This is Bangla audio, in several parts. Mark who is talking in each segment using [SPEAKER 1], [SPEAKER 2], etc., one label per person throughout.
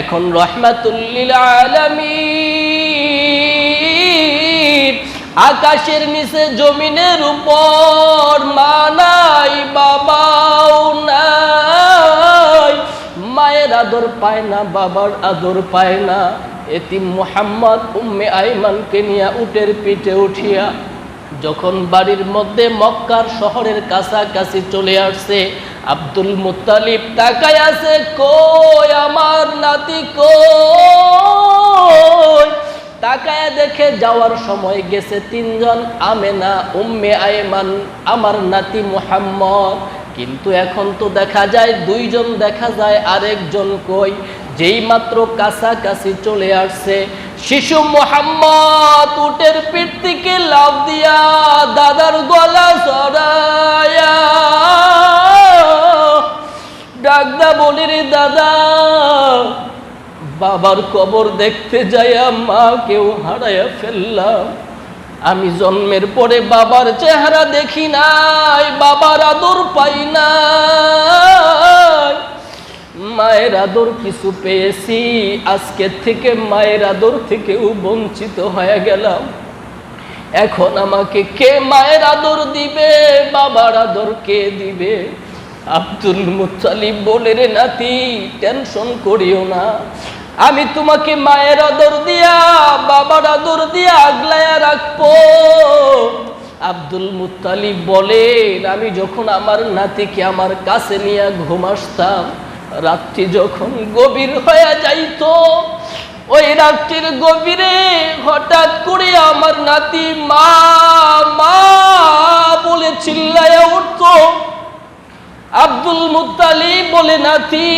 [SPEAKER 1] এখন রহমাতুল্লিল আলামিন, আকাশের নিচে, জমিনের উপর, মানাই বাবাও নাই। মায়ের আদর পায় না, বাবার আদর পায় না। এতিম মোহাম্মদ উম্মে আইমানকে নিয়ে উটের পিঠে উঠিয়া যখন বাড়ির মধ্যে মক্কার শহরের কাছাকাছি চলে আসছে আব্দুল মুতালিব তাকায় আছে, কই আমার নাতি কই? তাকায় দেখে যাওয়ার সময় গেছে তিনজন, আমেনা, উম্মে আয়মান, আমার নাতি মুহাম্মদ। কিন্তু এখন তো দেখা যায় দুইজন দেখা যায় আরেকজন কই, যেই মাত্র কাছাকাছি চলে আসছে। শিশু মোহাম্মদ উটের পিঠ থেকে লাভ দিয়া দাদার গলা সরায়া ডাকদা বলি রে দাদা, বাবার কবর দেখতে যাইয়া মা কেউ হারাইয়া ফেললাম। আমি জন্মের পরে বাবার চেহারা দেখি নাই, বাবার আদর পাই নাই। মায়ের আদর কিছু পেয়েছি, আজকে থেকে মায়ের আদর থেকেও বঞ্চিত হয়ে গেলাম। এখন আমাকে কে মায়ের আদর দিবে, বাবার আদর কে দিবে? আব্দুল মুতালিব বলে, রে নাতি টেনশন করিও না। আমি তোমাকে মায়ের আদর দিয়া, বাবার আদর দিয়া আগলায়া রাখব। আব্দুল মুতালিব বলেন আমি যখন আমার নাতিকে আমার কাছে নিয়ে ঘুম আসতাম, রাত্রি যখন গভীর হয়ে যাইত, ওই রাত্রির গভীরে হঠাৎ করে আমার নাতি মা মা বলে চিল্লায় উঠতো আব্দুল মুতালিব বলে, নাতি,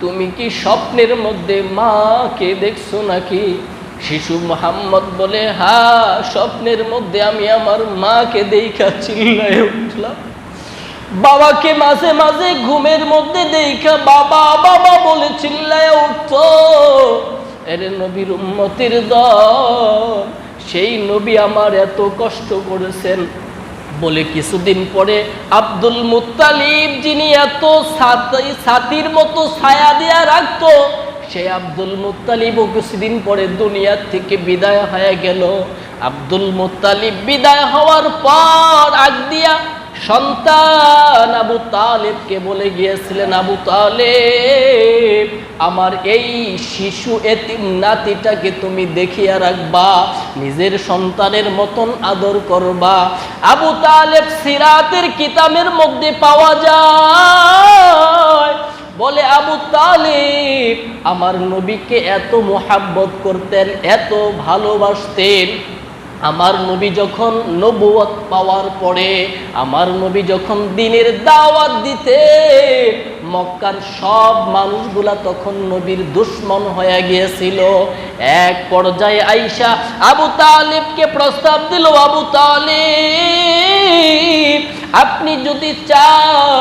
[SPEAKER 1] তুমি কি স্বপ্নের মধ্যে মাকে দেখছ নাকি? শিশু মোহাম্মদ বলে, হা, স্বপ্নের মধ্যে আমি আমার মাকে দেখা চিল্লায় উঠলাম। বাবাকে মাঝে মাঝে ঘুমের মধ্যে দেখা বাবা বাবা বলে চিল্লায় উঠতো। এরে নবীর উম্মতির দল, সেই নবী আমার এত কষ্ট করেছেন। বলে কিছুদিন পরে আব্দুল মুতালিব যিনি এত সাথীর মতো ছায়া দেয়া রাখতো, সেই আব্দুল মুতালিবও কিছুদিন পরে দুনিয়ার থেকে বিদায় হয়ে গেল। আব্দুল মুতালিব বিদায় হওয়ার পর আগ দিয়া সন্তান আবু তালেবকে বলে গিয়েছিলেন, আবু তালেব, আমার এই শিশু এতিম নাতিটাকে তুমি দেখিয়া রাখবা, নিজের সন্তানের মতন আদর করবা। আবু তালেব সিরাতের কিতাবের মধ্যে পাওয়া যায়। বলে, আবু তালিব, আমার নবীকে এত মোহাব্বত করতেন, এত ভালোবাসতেন আমার নবী যখন নবুয়ত পাওয়ার পরে, আমার নবী যখন দিনের দাওয়াত দিতে, মক্কার সব মানুষগুলা তখন নবীর দুশ্মন হয়ে গিয়েছিল। এক পর্যায়ে আইসা আবু তালিবকে প্রস্তাব দিল, আবু তালিব, আপনি যদি চান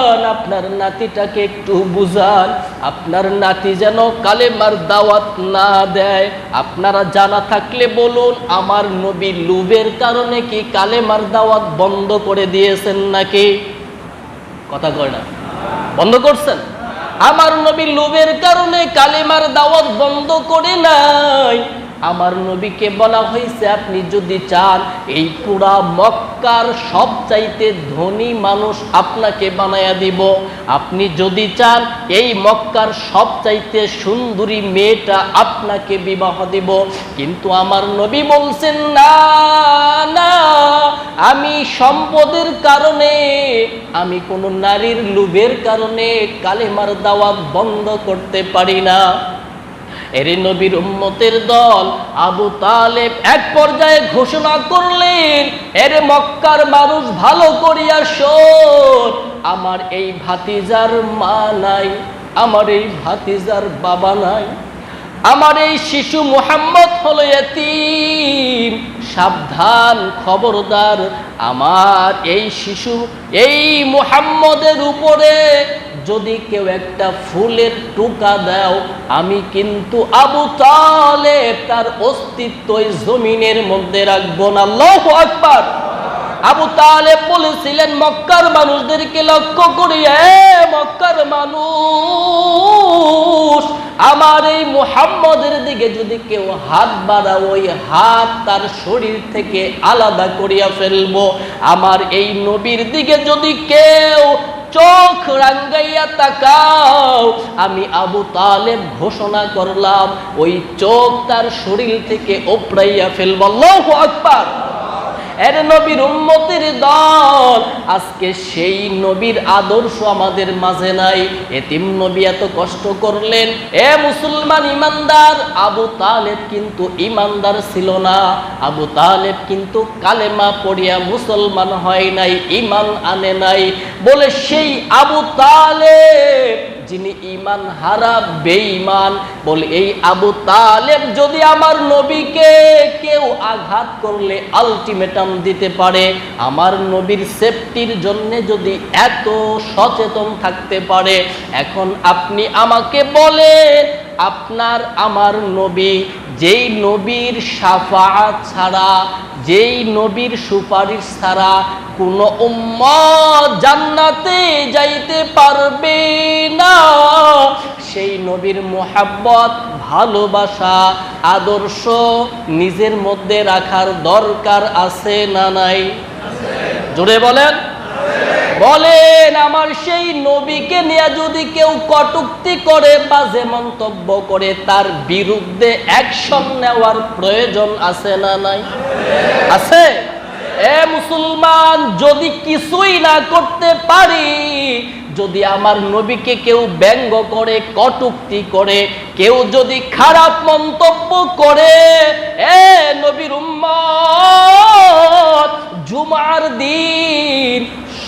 [SPEAKER 1] আপনার নাতিটাকে একটু বুঝান, আপনার নাতি যেন কালেমার দাওয়াত না দেয়। আপনারা জানা থাকলে বলুন, আমার নবী লুবের কারণে কি কালেমার দাওয়াত বন্ধ করে দিয়েছেন নাকি? কথা কয় না। বন্ধ করছেন? আমার নবী লোভের কারণে কালেমার দাওয়াত বন্ধ করে নাই। আমার নবীকে বলা হয়েছে, আপনি যদি চান, এই পুরা মক্কার সব চাইতে ধনী মানুষ আপনাকে বানায়া দিব। আপনি যদি চান, এই মক্কার সব চাইতে সুন্দরী মেয়েটা আপনাকে বিবাহ দিব। কিন্তু আমার নবী বলছেন, না না, আমি সম্পদের কারণে, আমি কোনো নারীর লোভের কারণে কালেমার দাওয়াত বন্ধ করতে পারি না। এরে নবীর উম্মতের দল আবু তালেব এক পর্যায়ে ঘোষণা করলেন, এরে মক্কার মানুষ ভালো করিয়া শোন, আমার এই ভাতিজার মা নাই, আমার এই ভাতিজার বাবা নাই, আমার এই শিশু মুহাম্মদ হলো এতিম, সাবধান খবরদার, আমার এই শিশু এই মুহাম্মদের উপরে যদি কেউ একটা ফুলের টুকা দাও, আমি কিন্তু আবু তালেব তার অস্তিত্ব জমিনের মধ্যে রাখব না। আল্লাহু আকবার। আবু তালেব বলেছিলেন, মক্কার মানুষদেরকে লক্ষ্য করি মক্কার মানুষ, আমার এই মুহাম্মদের দিকে যদি কেউ হাত বাড়া ওই হাত তার শরীর থেকে আলাদা করিয়া ফেলব। আমার এই নবীর দিকে যদি কেউ চোখ রাঙ্গাইয়া তাকাও। আমি আবু তালেব ঘোষণা করলাম, ওই চোখ তার শরীর থেকে ওপড়াইয়া ফেলব। আল্লাহু আকবার। এর নবীর উম্মতের দল। আজকে সেই নবীর আদর্শ আমাদের মাঝে নাই। এতিম নবী এত কষ্ট করলেন। এ মুসলমান ইমানদার, আবু তালেব কিন্তু ইমানদার ছিল না। আবু তালেব কিন্তু কালেমা পড়িয়া মুসলমান হয় নাই, ইমান আনে নাই। বলে সেই আবু তালেব যিনি ইমান হারা বেঈমান, বলে এই আবু তালেব যদি আমার নবীকে কেউ আঘাত করলে আলটিমেটাম দিতে পারে, আমার নবীর সেফটির জন্যে যদি এত সচেতন থাকতে পারে, এখন আপনি আমাকে বলেন আপনার, আমার নবী, যেই নবীর সাফাত ছাড়া, যেই নবীর সুপারিশ ছাড়া কোন উম্মত জান্নাতে যাইতে পারবে না। সেই নবীর মোহাব্বত, ভালোবাসা, আদর্শ নিজের মধ্যে রাখার দরকার আছে না নাই? জোরে বলেন। বলেন, আমার সেই নবীকে নিয়ে যদি কেউ কটুক্তি করে বাজে মন্তব্য করে, তার বিরুদ্ধে অ্যাকশন নেওয়ার প্রয়োজন আছে না নাই? আছে? এ মুসলমান, যদি কিছুই না করতে পারি, যদি আমার নবীকে কেউ ব্যঙ্গ করে, কটুক্তি করে, কেউ যদি খারাপ মন্তব্য করে, এ নবীর উম্মত, জুমার দিন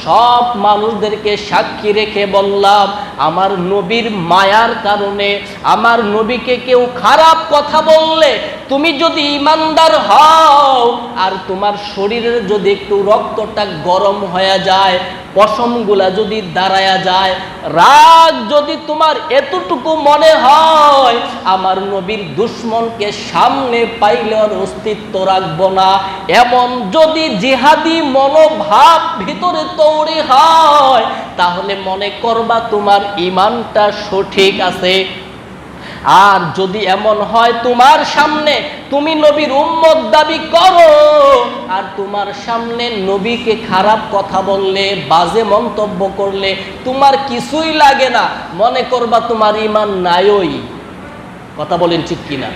[SPEAKER 1] সব মানুষদেরকে সাক্ষী রেখে বললাম আমার নবীর মায়ার কারণে, আমার নবীকে কেউ খারাপ কথা বললে তুমি যদি ইমানদার হও, আর তোমার শরীরের যদি একটু রক্তটা গরম হয়ে যায়, পশমগুলা যদি দাঁড়ায়া যায়, রাগ যদি তোমার এতটুকু মনে হয়, আমার নবীর দুশ্মনকে সামনে পাইলে ওর অস্তিত্ব রাখব না। এমন যদি জিহাদি মনোভাব ভিতরে তৈরি হয়, তাহলে মনে করবা তোমার ইমানটা সঠিক আছে। আর যদি এমন হয় তোমার সামনে, তুমি নবীর উম্মত দাবি করো। আর তোমার সামনে নবীকে খারাপ কথা বললে, বাজে মন্তব্য করলে, তোমার কিছুই লাগে না। মনে করবা তোমার ইমান নাইই। কথা বলেন ঠিক কিনা?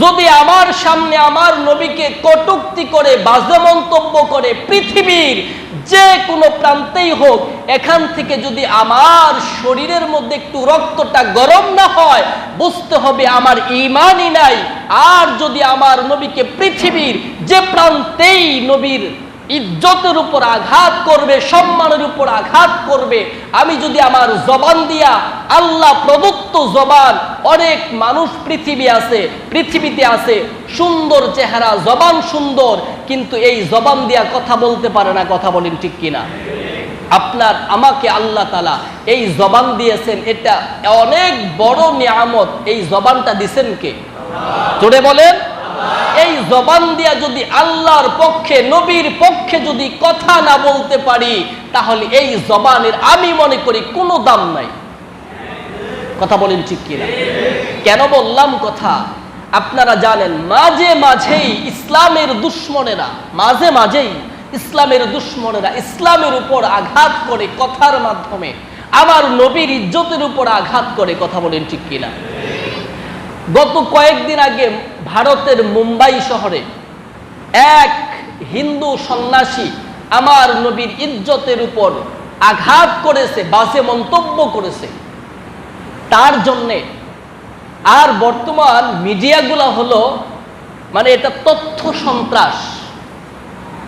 [SPEAKER 1] যদি আমার সামনে আমার নবীকে কটুক্তি করে, বাজে মন্তব্য করে, পৃথিবীর যে কোনো প্রান্তেই হোক, এখান থেকে যদি আমার শরীরের মধ্যে একটু রক্তটা গরম না হয়, বুঝতে হবে আমার ইমানই নাই। আর যদি আমার নবীকে পৃথিবীর যে প্রান্তেই নবীর ইজ্জতের উপর আঘাত করবে, সম্মানের উপর আঘাত করবে, আমি যদি আমার জবান দিয়া আল্লাহ প্রদত্ত জবান, অনেক মানুষ পৃথিবী আছে, পৃথিবীতে আছে, সুন্দর চেহারা, জবান সুন্দর কিন্তু এই জবান দিয়া কথা বলতে পারে না, কথা বলেন ঠিক কিনা? আপনার, আমাকে আল্লাহ তালা এই জবান দিয়েছেন, এটা অনেক বড় নিয়ামত, এই জবানটা দিছেন কে? জোরে বলেন। এই জবান দিয়া যদি আল্লাহর পক্ষে, নবীর পক্ষে যদি কথা না বলতে পারি, তাহলে এই জবানের আমি মনে করি কোনো দাম নাই। কথা বলেন ঠিক কিনা? কেন বললাম কথা? আপনারা জানেন, মাঝে মাঝেই ইসলামের দুশ্মনেরা, মাঝে মাঝেই ইসলামের দুশ্মনেরা ইসলামের উপর আঘাত করে কথার মাধ্যমে, আমার নবীর ইজ্জতের উপর আঘাত করে কথা বলেন ঠিক কিনা? গত কয়েকদিন আগে ভারতের মুম্বাই শহরে এক হিন্দু সন্ন্যাসী আমার নবীর ইজ্জতের উপর আঘাত করেছে, বাজে মন্তব্য করেছে। তার জন্যে আর বর্তমান মিডিয়াগুলো হলো মানে এটা তথ্য সন্ত্রাস।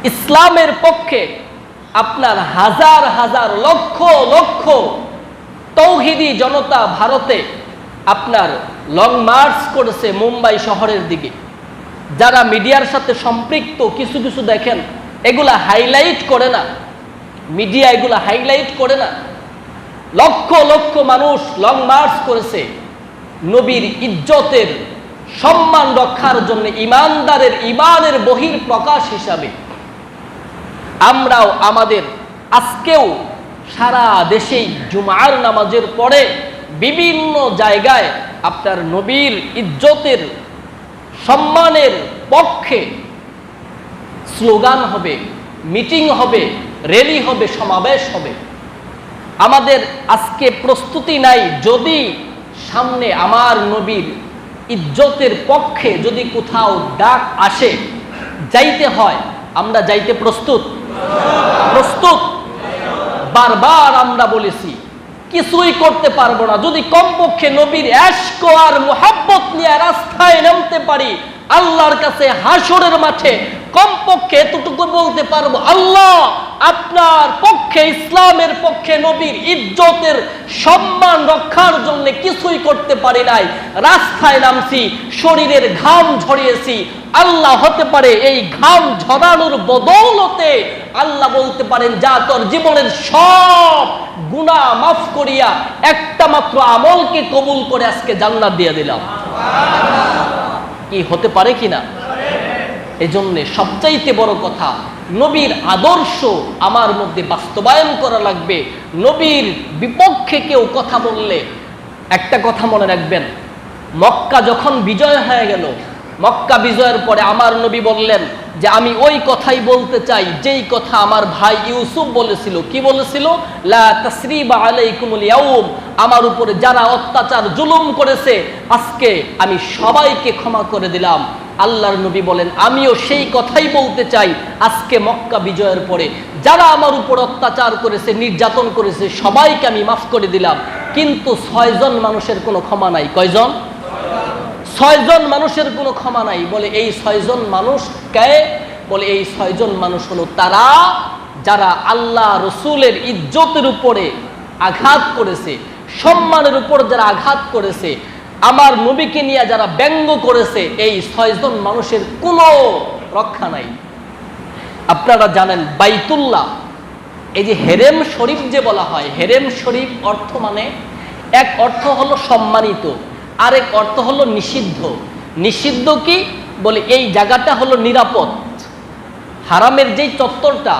[SPEAKER 1] ইসলামের পক্ষে আপনার হাজার হাজার লক্ষ লক্ষ তৌহিদি জনতা ভারতে আপনার লং মার্চ করেছে মুম্বাই শহরের দিকে। যারা মিডিয়ার সাথে সম্পৃক্ত, কিছু কিছু দেখেন, এগুলা হাইলাইট করে না। মিডিয়া এগুলা হাইলাইট করে না। লক্ষ লক্ষ মানুষ লং মার্চ করেছে। নবীর ইজ্জতের সম্মান রক্ষার জন্য ইমানদারের ইমানের বহির প্রকাশ হিসাবে আমরাও আমাদের আজকেও সারা দেশেই জুমার নামাজের পরে বিভিন্ন জায়গায় আপনার নবীর ইজ্জতের সম্মানের পক্ষে স্লোগান হবে, মিটিং হবে, র্যালি হবে, সমাবেশ হবে। আমাদের আজকে প্রস্তুতি নাই, যদি সামনে আমার নবীর ইজ্জতের পক্ষে যদি কোথাও ডাক আসে, যাইতে হয়, আমরা যাইতে প্রস্তুত? প্রস্তুত? বারবার আমরা বলেছি, কিছুই করতে পারব না। যদি কমপক্ষে নবীর অ্যাশক আর মোহাব্বত নিয়ে রাস্তায় নামতে পারি, আল্লাহর কাছে হাসরের মাঠে কমপক্ষে এতটুকু বলতে পারব, আল্লাহ আপনার পক্ষে, ইসলামের পক্ষে নবীর ইজ্জতের সম্মান রক্ষার জন্য কিছুই করতে পারি নাই। রাস্তায় নামছি, শরীরের ঘাম ঝরিয়েছি। আল্লাহ হতে পারে এই ঘাম ঝরানোর বদৌলতে আল্লাহ বলতে পারেন, যা তোর জীবনের সব গুণা মাফ করিয়া, একটা মাত্র আমলকে কবুল করে আজকে জান্নাত দিয়ে দিলাম। কি হতে পারে কিনা? এজন্যে সবচাইতে বড় কথা, নবীর আদর্শ আমার মধ্যে বাস্তবায়ন করা লাগবে। নবীর বিপক্ষে কেউ কথা বললে একটা কথা মনে রাখবেন, মক্কা যখন বিজয় হয়ে গেল, মক্কা বিজয়ের পরে আমার নবী বললেন যে, আমি ওই কথাই বলতে চাই, যেই কথা আমার ভাই ইউসুফ বলেছিল। কি বলেছিল? লা আমার উপরে যারা অত্যাচার, জুলুম করেছে, আজকে আমি সবাইকে ক্ষমা করে দিলাম। আল্লাহর নবী বলেন, আমিও সেই কথাই বলতে চাই আজকে মক্কা বিজয়ের পরে। যারা আমার উপর অত্যাচার করেছে, নির্যাতন করেছে, সবাইকে আমি মাফ করে দিলাম। কিন্তু ছয়জন মানুষের কোনো ক্ষমা নাই। কয়জন? ছয়জন মানুষের কোনো ক্ষমা নাই। বলে, এই ছয়জন মানুষ কে? বলে, এই ছয়জন মানুষ হলো তারা যারা আল্লাহ রসুলের ইজ্জতের উপরে আঘাত করেছে, সম্মানের উপর যারা আঘাত করেছে আমার নবীকে নিয়ে যারা ব্যঙ্গ করেছে, এই ছয়জন মানুষের কোনো রক্ষা নাই। আপনারা জানেন বাইতুল্লাহ, এই যে হেরেম শরীফ যে বলা হয়, হেরেম শরীফ অর্থ মানে এক অর্থ হলো সম্মানিত, আরেক অর্থ হলো নিষিদ্ধ। নিষিদ্ধ কি? বলে এই জায়গাটা হলো নিরাপদ। হারামের যেই চত্বরটা,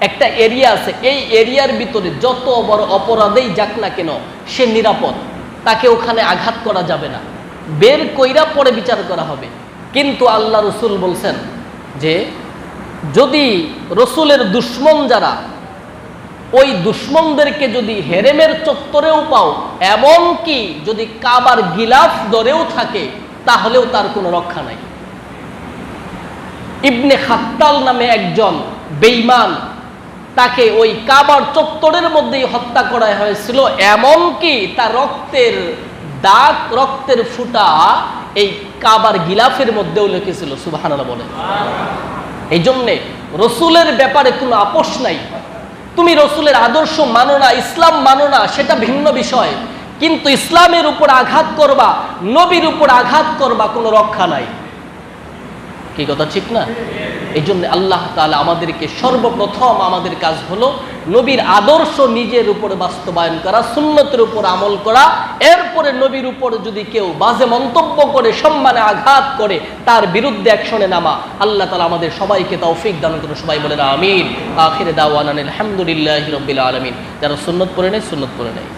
[SPEAKER 1] একটা এরিয়া আছে, এই এরিয়ার ভিতরে যত বড় অপরাধেই যাক না কেন, সে নিরাপদ। তাকে ওখানে আঘাত করা যাবে না। বের কইরা পরে বিচার করা হবে। কিন্তু আল্লাহ রসুল বলছেন যে, যদি রসুলের দুশ্মন যারা, ওই দুশ্মনদেরকে যদি হেরেমের চত্বরেও পাও এমন কি যদি কাবার গিলাফ ধরেও থাকে, তাহলেও তার কোনো রক্ষা নাই। ইবনে খাত্তাল নামে একজন বেইমান তাকে ওই কাবার চত্বরের মধ্যেই হত্যা করা হয়েছিল। এমন কি তার রক্তের দাগ, রক্তের ফুটা এই কাবার গিলাফের মধ্যেও লিখেছিল সুবাহান বলে। এই জন্যে রসুলের ব্যাপারে কোনো আপোষ নাই। তুমি রসুলের আদর্শ মানো না, ইসলাম মানো না, সেটা ভিন্ন বিষয়। কিন্তু ইসলামের উপর আঘাত করবা, নবীর উপর আঘাত করবা কোনো রক্ষা নাই। কি কথা, ঠিক না? এই জন্য আল্লাহ তাআলা আমাদেরকে সর্বপ্রথম আমাদের কাজ হলো নবীর আদর্শ নিজের উপরে বাস্তবায়ন করা, সুন্নতের উপর আমল করা। এরপরে নবীর উপর যদি কেউ বাজে মন্তব্য করে, সম্মানে আঘাত করে, তার বিরুদ্ধে অ্যাকশনে নামা, আল্লাহ তালা আমাদের সবাইকে তৌফিক দান করে সবাই বলে আমিন। আখিরে দাওয়ান আলহামদুলিল্লাহ রবিল আলমিন। যারা সুন্নত পড়ে নেয়, সুন্নত পড়ে নেয়।